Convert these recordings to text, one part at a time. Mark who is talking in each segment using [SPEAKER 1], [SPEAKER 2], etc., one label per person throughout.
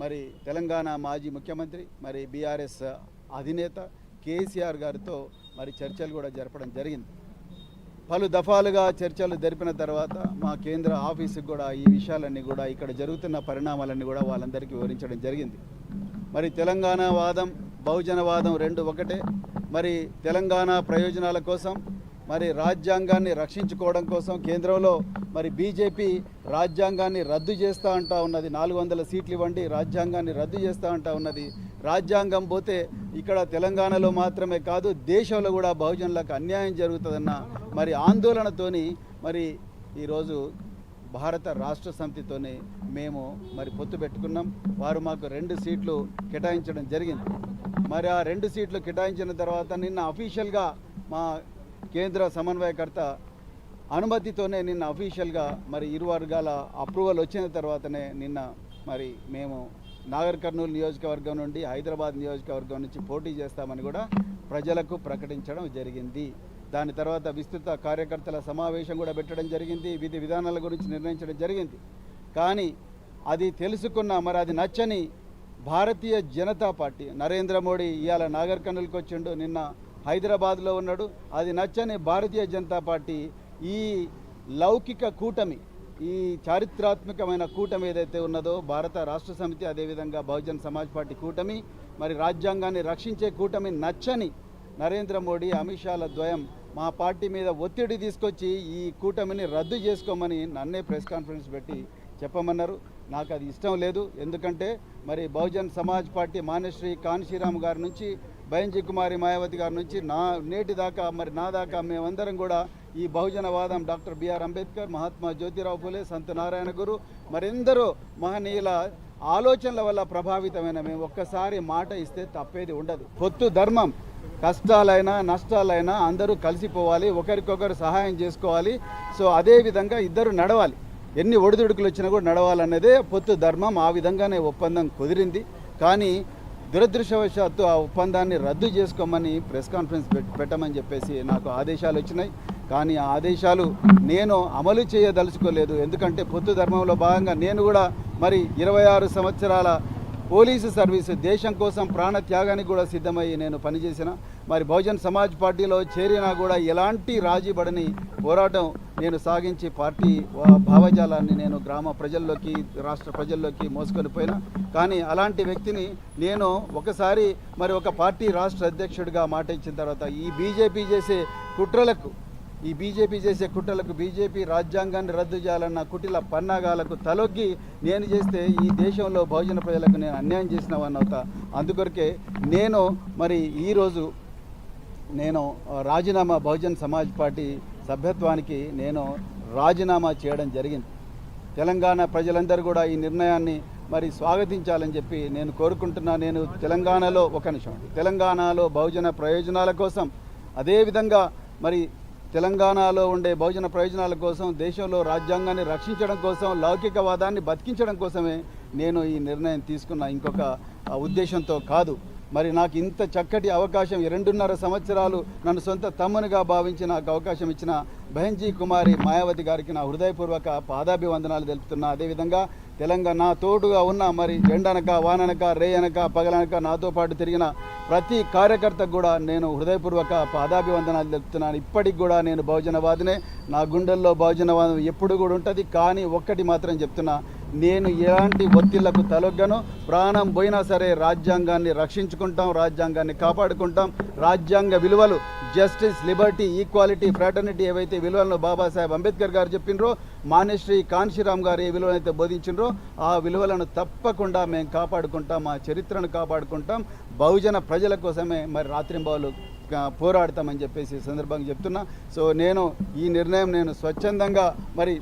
[SPEAKER 1] మరి తెలంగాణ మాజీ ముఖ్యమంత్రి మరి బీఆర్ఎస్ అధినేత కేసీఆర్ గారితో మరి చర్చలు కూడా జరపడం జరిగింది. పలు దఫాలుగా చర్చలు జరిపిన తర్వాత మా కేంద్ర ఆఫీసుకు కూడా ఈ విషయాలన్నీ కూడా ఇక్కడ జరుగుతున్న పరిణామాలన్నీ కూడా వాళ్ళందరికీ వివరించడం జరిగింది. మరి తెలంగాణ వాదం బహుజనవాదం రెండు ఒకటే. మరి తెలంగాణ ప్రయోజనాల కోసం మరి రాజ్యాంగాన్ని రక్షించుకోవడం కోసం కేంద్రంలో మరి బీజేపీ రాజ్యాంగాన్ని రద్దు చేస్తూ అంటా ఉన్నది. నాలుగు వందల సీట్లు ఇవ్వండి రాజ్యాంగాన్ని రద్దు చేస్తూ అంటా ఉన్నది. రాజ్యాంగం పోతే ఇక్కడ తెలంగాణలో మాత్రమే కాదు దేశంలో కూడా బహుజనులకు అన్యాయం జరుగుతుందన్న మరి ఆందోళనతోని మరి ఈరోజు భారత రాష్ట్ర సమితితోనే మేము మరి పొత్తు పెట్టుకున్నాం. వారు మాకు రెండు సీట్లు కేటాయించడం జరిగింది. మరి ఆ రెండు సీట్లు కేటాయించిన తర్వాత నిన్న అఫీషియల్గా మా కేంద్ర సమన్వయకర్త అనుమతితోనే నిన్న అఫీషియల్గా మరి ఇరు వర్గాల అప్రూవల్ వచ్చిన తర్వాతనే నిన్న మరి మేము నాగర్ కర్నూలు నియోజకవర్గం నుండి హైదరాబాద్ నియోజకవర్గం నుంచి పోటీ చేస్తామని కూడా ప్రజలకు ప్రకటించడం జరిగింది. దాని తర్వాత విస్తృత కార్యకర్తల సమావేశం కూడా పెట్టడం జరిగింది. విధి విధానాల గురించి నిర్ణయించడం జరిగింది. కానీ అది తెలుసుకున్న మరి అది నచ్చని భారతీయ జనతా పార్టీ నరేంద్ర మోడీ ఇవాళ నాగర్ కర్నూలుకి వచ్చిండు. నిన్న హైదరాబాద్లో ఉన్నాడు. అది నచ్చని భారతీయ జనతా పార్టీ ఈ లౌకిక కూటమి ఈ చారిత్రాత్మకమైన కూటమి ఏదైతే ఉన్నదో భారత రాష్ట్ర సమితి అదేవిధంగా బహుజన్ సమాజ్ పార్టీ కూటమి మరి రాజ్యాంగాన్ని రక్షించే కూటమి నచ్చని నరేంద్ర మోడీ అమిత్ షాల ద్వయం మా పార్టీ మీద ఒత్తిడి తీసుకొచ్చి ఈ కూటమిని రద్దు చేసుకోమని నన్నే ప్రెస్ కాన్ఫరెన్స్ పెట్టి చెప్పమన్నారు. నాకు అది ఇష్టం లేదు. ఎందుకంటే మరి బహుజన్ సమాజ్ పార్టీ మానేశ్రీ కాన్శీరామ్ గారి నుంచి బయంజీ కుమారి మాయావతి గారి నుంచి నా నేటి దాకా మరి నా దాకా మేమందరం కూడా ఈ బహుజనవాదం doctor B R Ambedkar Mahatma Jyotirao Phule Sant Narayana Guru మరెందరో మహనీయుల ఆలోచనల వల్ల ప్రభావితమైన మేము ఒక్కసారి మాట ఇస్తే తప్పేది ఉండదు. పొత్తు ధర్మం. కష్టాలైనా నష్టాలైనా అందరూ కలిసిపోవాలి ఒకరికొకరు సహాయం చేసుకోవాలి. సో అదేవిధంగా ఇద్దరు నడవాలి. ఎన్ని ఒడిదుడుకులు వచ్చినా కూడా నడవాలన్నదే పొత్తు ధర్మం. ఆ విధంగానే ఒప్పందం కుదిరింది. కానీ దురదృష్టవశాత్తు ఆ ఒప్పందాన్ని రద్దు చేసుకోమని ప్రెస్ కాన్ఫరెన్స్ పెట్టమని చెప్పేసి నాకు ఆదేశాలు వచ్చినాయి. కానీ ఆ ఆదేశాలు నేను అమలు చేయదలుచుకోలేదు. ఎందుకంటే పొత్తు ధర్మంలో భాగంగా నేను కూడా మరి ఇరవై ఆరు సంవత్సరాల పోలీసు సర్వీసు దేశం కోసం ప్రాణ త్యాగానికి కూడా సిద్ధమయ్యి నేను పనిచేసిన. మరి బహుజన్ సమాజ్ పార్టీలో చేరినా కూడా ఎలాంటి రాజీబడని పోరాటం నేను సాగించి పార్టీ భావజాలాన్ని నేను గ్రామ ప్రజల్లోకి రాష్ట్ర ప్రజల్లోకి మోసుకొని పోయినా. కానీ అలాంటి వ్యక్తిని నేను ఒకసారి మరి ఒక పార్టీ రాష్ట్ర అధ్యక్షుడిగా మాట ఇచ్చిన తర్వాత ఈ బీజేపీ చేసే కుట్రలకు ఈ బీజేపీ చేసే కుట్రలకు బీజేపీ రాజ్యాంగాన్ని రద్దు చేయాలన్న కుటిల పన్నాగాలకు తలొగ్గి నేను చేస్తే ఈ దేశంలో బహుజన ప్రజలకు నేను అన్యాయం చేసిన వాడిని అవుతా. అందుకొరకే నేను మరి ఈరోజు నేను రాజీనామా బహుజన్ సమాజ్ పార్టీ సభ్యత్వానికి నేను రాజీనామా చేయడం జరిగింది. తెలంగాణ ప్రజలందరూ కూడా ఈ నిర్ణయాన్ని మరి స్వాగతించాలని చెప్పి నేను కోరుకుంటున్నా. నేను తెలంగాణలో ఒక నిమిషం తెలంగాణలో బహుజన ప్రయోజనాల కోసం అదేవిధంగా మరి తెలంగాణలో ఉండే బహుజన ప్రయోజనాల కోసం దేశంలో రాజ్యాంగాన్ని రక్షించడం కోసం లౌకికవాదాన్ని బతికించడం కోసమే నేను ఈ నిర్ణయం తీసుకున్న ఇంకొక ఉద్దేశంతో కాదు. మరి నాకు ఇంత చక్కటి అవకాశం రెండున్నర సంవత్సరాలు నన్ను సొంత తమ్మునిగా భావించి నాకు అవకాశం ఇచ్చిన బహంజీ కుమారి మాయావతి గారికి నా హృదయపూర్వక పాదాభివందనాలు తెలుపుతున్నా. అదేవిధంగా తెలంగాణ నా తోడుగా ఉన్న మరి ఎండనక వాననక రేయనక పగలనక నాతో పాటు తిరిగిన ప్రతి కార్యకర్తకు కూడా నేను హృదయపూర్వక పాదాభివందనాలు తెలుపుతున్నాను. ఇప్పటికి కూడా నేను బహుజనవాదినే. నా గుండెల్లో బహుజనవాదం ఎప్పుడు కూడా ఉంటుంది. కానీ ఒక్కటి మాత్రం చెప్తున్నా నేను ఎలాంటి ఒత్తిళ్ళకు తలొగ్గను. ప్రాణం పోయినా సరే రాజ్యాంగాన్ని రక్షించుకుంటాం రాజ్యాంగాన్ని కాపాడుకుంటాం. రాజ్యాంగ విలువలు జస్టిస్ లిబర్టీ ఈక్వాలిటీ ఫ్రాటర్నిటీ ఏవైతే విలువలను బాబాసాహెబ్ అంబేద్కర్ గారు చెప్పినరో మానేశ్రీ కాన్షీరామ్ గారు ఏ విలువలైతే బోధించినరో ఆ విలువలను తప్పకుండా మేము కాపాడుకుంటాం మా చరిత్రను కాపాడుకుంటాం. బహుజన ప్రజల కోసమే మరి రాత్రింబావులు పోరాడతామని చెప్పేసి సందర్భంగా చెప్తున్నా. సో నేను ఈ నిర్ణయం నేను స్వచ్ఛందంగా మరి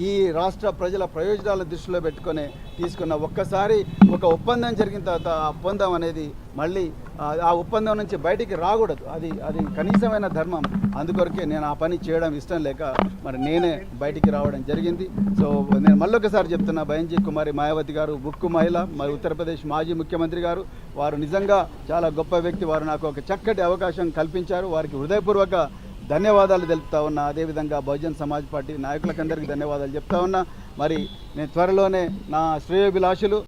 [SPEAKER 1] ఈ రాష్ట్ర ప్రజల ప్రయోజనాల దృష్టిలో పెట్టుకొని తీసుకున్న ఒక్కసారి ఒక ఒప్పందం జరిగిన తర్వాత ఆ ఒప్పందం అనేది మళ్ళీ ఆ- ఒప్పందం నుంచి బయటికి రాకూడదు. అది అది కనీసమైన ధర్మం. అందుకొరకే నేను ఆ పని చేయడం ఇష్టం లేక మరి నేనే బయటికి రావడం జరిగింది. సో నేను మళ్ళొకసారి చెప్తున్నా బయంజీ కుమారి మాయావతి గారు బుక్కు మహిళ మరి ఉత్తరప్రదేశ్ మాజీ ముఖ్యమంత్రి గారు వారు నిజంగా చాలా గొప్ప వ్యక్తి. వారు నాకు ఒక చక్కటి అవకాశం కల్పించారు. వారికి హృదయపూర్వక ధన్యవాదాలు తెలుపుతా ఉన్నా. అదేవిధంగా బహుజన్ సమాజ్ పార్టీ నాయకులకందరికీ ధన్యవాదాలు చెప్తా ఉన్నా. మరి నేను త్వరలోనే నా శ్రేయోభిలాషులు